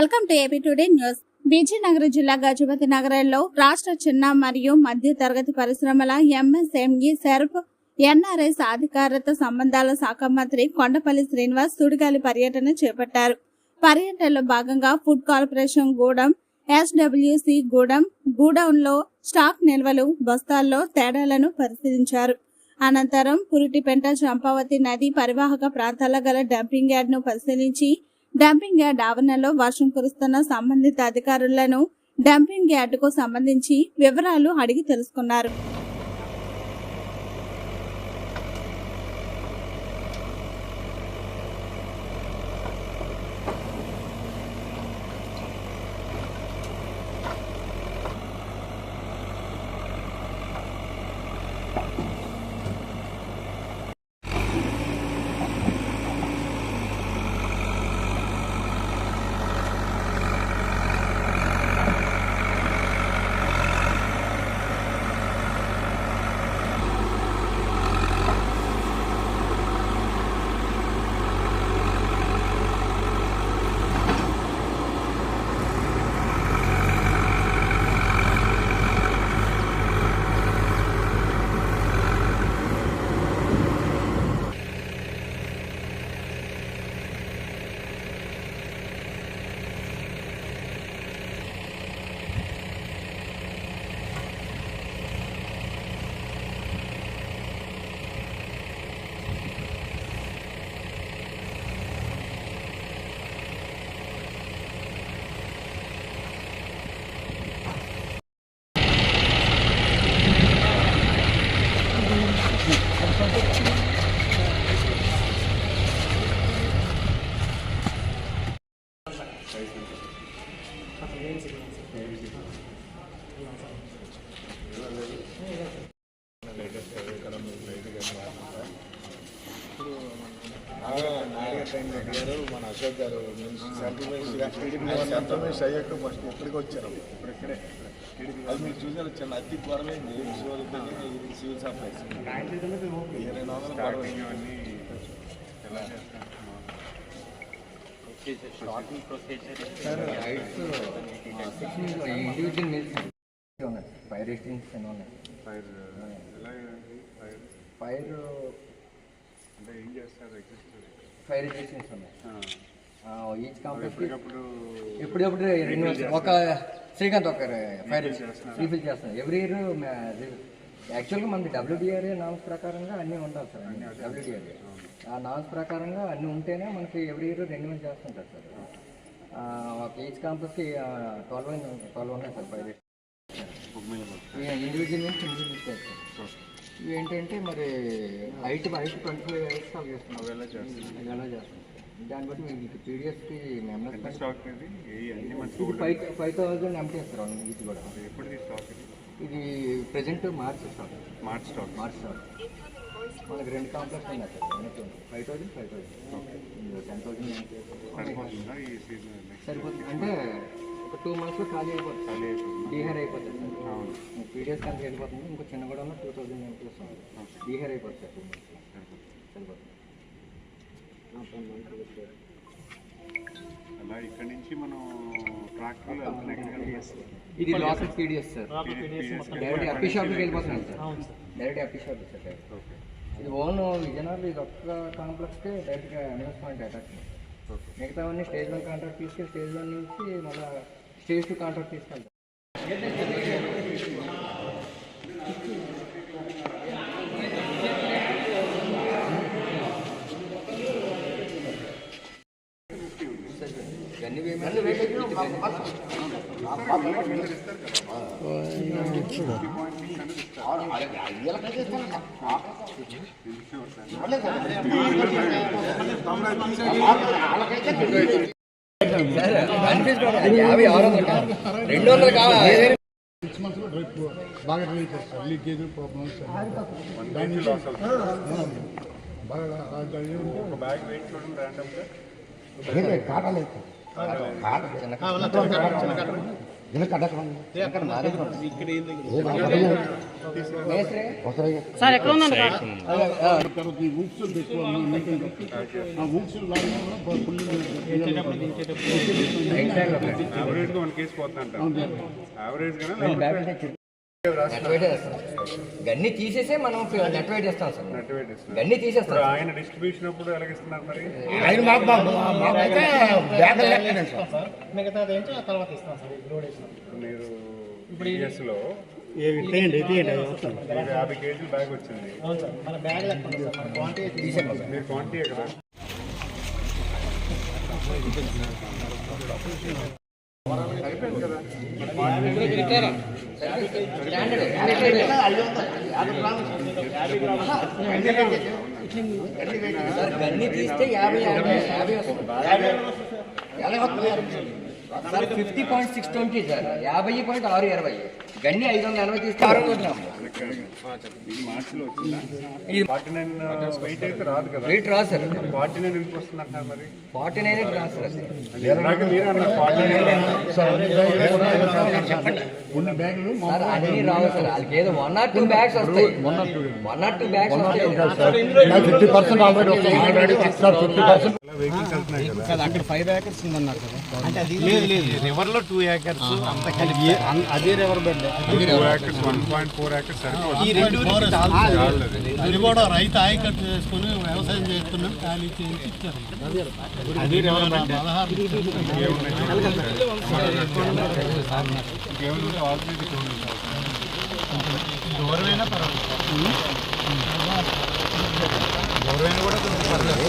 Welcome to AP today news. Vizianagaram జిల్లా గజపతి నగరంలో రాష్ట్ర చిన్న మరియు మధ్య తరగతి పరిశ్రమల ఎంఎస్ఎంఈ సెర్ఫ్ ఎన్ఆర్ఎస్ అధికారిత సంబంధాల శాఖ మంత్రి కొండపల్లి శ్రీనివాస్ సుడిగాలి పర్యటన చేపట్టారు. పర్యటనలో భాగంగా food corporation Gudem SWC Gudem గూడౌన్లో stock నిల్వలు బస్తాల్లో తేడాలను పరిశీలించారు. అనంతరం పురిటిపెంట చంపావతి నది పరివాహక ప్రాంతాల గల డంపింగ్ యార్డ్ను పరిశీలించి డంపింగ్ యార్డ్ ఆవరణలో వర్షం కురుస్తున్న సంబంధిత అధికారులను డంపింగ్ యార్డుకు సంబంధించి వివరాలు అడిగి తెలుసుకున్నారు. మన అశోక్ గారు సెంట్రల్ అయ్యాక ఫస్ట్ ఎక్కడికి వచ్చారు ఇక్కడే అది మీరు చూసారు చిన్న అతి త్వరమైంది సివిల్ సివిల్ సప్లైస్ ఇరవై నాలుగు ఇండివిజువల్ మీల్స్ ఉన్నాయి ఫైర్ ఎస్టింగ్స్ అని ఉన్నాయి ఫైర్ ఫైర్ ఫైర్ అంటే ఏం చేస్తారు ఫైర్ ఎస్టింగ్స్ ఉన్నాయి ఈచ్ కాంప్లెక్స్ ఎప్పటికప్పుడు ఎప్పుడెప్పుడు రెండు ఒక శ్రీకాంత్ ఒక ఫైర్ రీఫిల్ చేస్తాం ఎవ్రీ ఇయర్ యాక్చువల్గా మనది డబ్ల్యూడిఆర్ఏ నామ్స్ ప్రకారంగా అన్నీ ఉండాలి సార్ అన్ని డబ్ల్యూడిఆర్ఏ ఆ నామ్స్ ప్రకారంగా అన్నీ ఉంటేనే మనకి ఎవ్రీ ఇయర్ రెండు వేలు చేస్తుంటారు సార్. ఒక ఈచ్ కాంప్లెక్స్కి ట్వెల్వ్ ట్వెల్వ్ ఉన్నాయి సార్ ఫైర్ ఇండివిజువల్ నుంచి ఇండివిజువల్ చేస్తారు. ఇవి ఏంటంటే మరి height height twenty five heights అవి చేస్తున్నాం ఎలా చేస్తారు? అది ఎలా చేస్తాం దాన్ని బట్టి మీకు పీడిఎఫ్కి మెంబర్స్ స్టాక్ ఇది? ఫైవ్ ఫైవ్ థౌసండ్ ఎంటీ ఇస్తారు ఇది కూడా. ఇది? ఇది present March stock March stock March stock మనకి రెండు కాంప్లెక్స్ ఉన్నాయి సార్. వెనక్కి ఉంది five thousand five thousand ten thousand సరిపోతుందా ఈ సీజన్ నెక్స్ట్ సరిపోతుంది. అంటే ఒక టూ మంత్స్లో ఖాళీ అయిపోతుంది ఖాళీ అయిపోతుంది. డీహర్ అయిపోతుంది సార్. అవును. పీడిఎస్ కంటే వెళ్ళిపోతుంది ఇంకో చిన్న కూడా టూ థౌసండ్ ఎంటీ వస్తుంది డీహర్ అయిపోతుంది సార్. టూ మంత్స్లో సరిపోతుంది. సరిపోతుంది అలా ఇక్కడ నుంచి మనం ట్రాక్టర్లో వెళ్తున్నాం. ఎక్కడికి ఇది లోకల్ పీడిఎస్ సార్. డైరెక్ట్ అప్పీ షాప్కి వెళ్ళిపోతున్నాం sir. Direct అప్పీ shop sir direct okay ఇది ఓన్ విజయనగరంలో ఇది ఒక్క కాంప్లెక్స్కే డైరెక్ట్గా ఎంఎస్ పాయింట్ అటాచ్ ఓకే మిగతావన్నీ స్టేజ్ వన్ కాంట్రాక్ట్ తీసుకెళ్ళి స్టేజ్ వన్ నుంచి మళ్ళీ స్టేజ్ టూ కాంట్రాక్ట్ తీసుకెళ్తాం ఇవన్నీ వేయమని యాభై ఆరు వందలు కాదు రెండు వందలు కావాలి సిక్స్ మంత్స్లో డ్రైప్ బాగా రిలీజ్ చేస్తారు. లీకేజ్ ప్రాబ్లమ్స్ అవుతుంది బాగా దాని ఒక సార్ ఎక్కడ ఉందండి? తర్వాత ఈ ఆ వన్ కేసు పోతుందంట. యావరేజ్ గన్ని తీసేసే మనం నెట్ వెయిట్ ఇస్తాం సార్. నెట్ వెయిట్ ఇస్తున్నారు గన్ని తీసేస్తాం ఆయన డిస్ట్రిబ్యూషన్ అప్పుడు ఎలాగిస్తున్నారు మరి? ఆయన మాకు మాకైతే బ్యాగ్ లెక్కనే సార్. మిగతాది ఏంటో ఆ తర్వాత ఇస్తాం సార్ లోడ్లో యాభై కేజీలు బ్యాగ్ వచ్చింది. అవును సార్ మన బ్యాగ్ లెక్క ఉంది సార్ మన క్వాంటిటీ మీరు క్వాంటిటీ కదా? సార్ గన్ని తీస్తే యాభై యాభై యాభై వస్తుంది fifty point six twenty sir యాభై పాయింట్ ఆరు ఇరవై. గన్ని ఐదు వందల ఎనభై తీస్తే ఆరు ఇది ఫార్టీ నైన్ వెయిట్ అయితే రాదు కదా. రేట్ రాదు సార్. ఫార్టీ నైన్ ఎందుకు మరి? ఫార్టీ నైన్ రాదు సార్? ఉన్న బ్యాగులు అన్ని రావు సార్. వాళ్ళకి ఏదో వన్ ఆర్ టూ బ్యాగ్స్ వస్తాయి. వన్ ఆర్ టూ బ్యాగ్స్ వస్తాయి. Fifty percent already sir fifty percent vehicles వెళ్తున్నాయి కదా. అక్కడ ఫైవ్ ఏకర్స్ ఉందన్నారు కదా. అంటే అది లేదు లేదు రివర్లో టూ ఏకర్స్ అంత కలిపి. అదే river bed two acres one point four acres సరిపోతుంది ఈ రెండు అది కూడా రైతు ఆయకట్టు చేసుకుని వ్యవసాయం చేస్తున్నాం. ఖాళీ చేసి ఇచ్చారు. అది పదహారు గౌరవైనా పర్వాలేదు. గవర్నమెంట్ కూడా కొంచెం పర్లేదు